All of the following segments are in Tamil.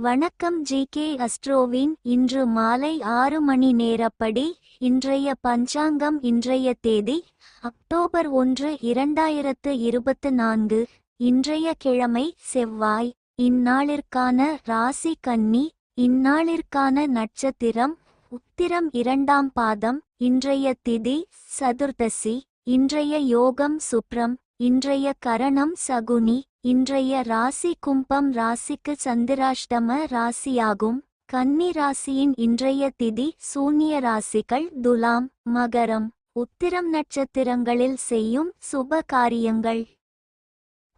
வணக்கம் ஜி கே அஸ்ட்ரோவின். இன்று மாலை ஆறு மணி நேரப்படி இன்றைய பஞ்சாங்கம் இன்றைய தேதி அக்டோபர் ஒன்று இரண்டாயிரத்து இருபத்து நான்கு இன்றைய கிழமை செவ்வாய். இந்நாளிற்கான ராசி கன்னி இந்நாளிற்கான நட்சத்திரம் உத்திரம் இரண்டாம் பாதம் இன்றைய திதி சதுர்தசி. இன்றைய யோகம் சுப்ரம் இன்றைய கரணம் சகுனி. இன்றைய ராசி கும்பம் ராசிக்கு சந்திராஷ்டம ராசியாகும். கன்னி ராசியின் இன்றைய திதி சூன்ய ராசிகள் துலாம் மகரம் உத்திரம் நட்சத்திரங்களில் செய்யும் சுப காரியங்கள்.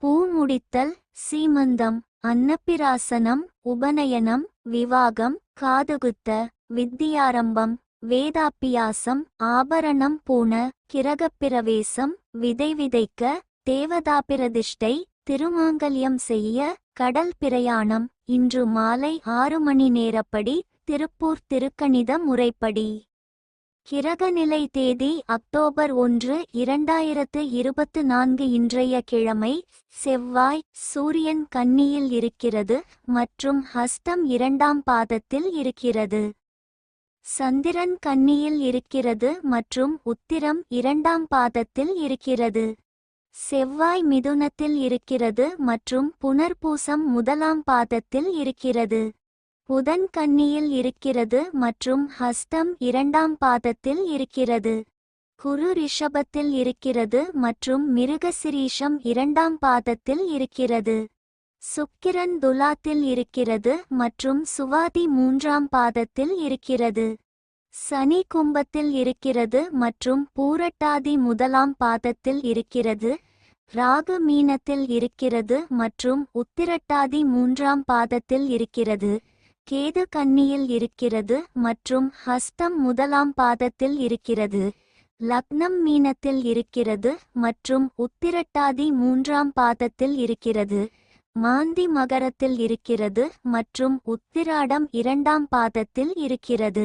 பூ முடித்தல் சீமந்தம் அன்னப்பிராசனம் உபநயனம் விவாகம் காதுகுத்த வித்தியாரம்பம் வேதாப்பியாசம் ஆபரணம் பூண கிரகப்பிரவேசம் விதை விதைக்க தேவதாபிரதிஷ்டை திருமாங்கல்யம் செய்ய கடல் பிரயாணம் இன்று மாலை ஆறு மணி நேரப்படி திருப்பூர் திருக்கணித முறைப்படி. கிரகநிலை தேதி அக்டோபர் ஒன்று இரண்டாயிரத்து இருபத்து நான்கு இன்றைய கிழமை செவ்வாய் சூரியன் கன்னியில் இருக்கிறது மற்றும் ஹஸ்தம் இரண்டாம் பாதத்தில் இருக்கிறது. சந்திரன் கன்னியில் இருக்கிறது மற்றும் உத்திரம் இரண்டாம் பாதத்தில் இருக்கிறது. செவ்வாய் மிதுனத்தில் இருக்கிறது மற்றும் புனர்பூசம் முதலாம் பாதத்தில் இருக்கிறது. புதன் கன்னியில் இருக்கிறது மற்றும் ஹஸ்தம் இரண்டாம் பாதத்தில் இருக்கிறது. குரு ரிஷபத்தில் இருக்கிறது மற்றும் மிருகசிரீஷம் இரண்டாம் பாதத்தில் இருக்கிறது. சுக்கிரன் துலாத்தில் இருக்கிறது மற்றும் சுவாதி மூன்றாம் பாதத்தில் இருக்கிறது. சனி கும்பத்தில் இருக்கிறது மற்றும் பூரட்டாதி முதலாம் பாதத்தில் இருக்கிறது ராகு மீனத்தில் இருக்கிறது மற்றும் உத்திரட்டாதி மூன்றாம் பாதத்தில் இருக்கிறது கேது கன்னியில் இருக்கிறது மற்றும் ஹஸ்தம் முதலாம் பாதத்தில் இருக்கிறது லக்னம் மீனத்தில் இருக்கிறது மற்றும் உத்திரட்டாதி மூன்றாம் பாதத்தில் இருக்கிறது மாந்தி மகரத்தில் இருக்கிறது மற்றும் உத்திராடம் இரண்டாம் பாதத்தில் இருக்கிறது.